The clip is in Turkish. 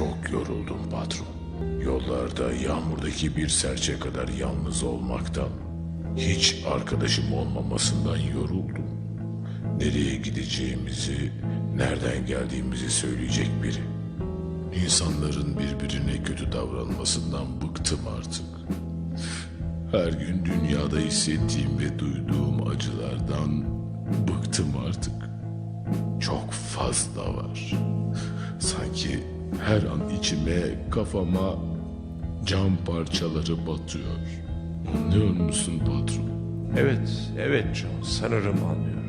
Çok yoruldum patron. Yollarda yağmurdaki bir serçe kadar yalnız olmaktan, hiç arkadaşım olmamasından yoruldum. Nereye gideceğimizi, nereden geldiğimizi söyleyecek biri. İnsanların birbirine kötü davranmasından bıktım artık. Her gün dünyada hissettiğim ve duyduğum acılardan bıktım artık. Çok fazla var. Her an içime, kafama cam parçaları batıyor. Anlıyor musun patron? Evet, evet John, sanırım anlıyorum.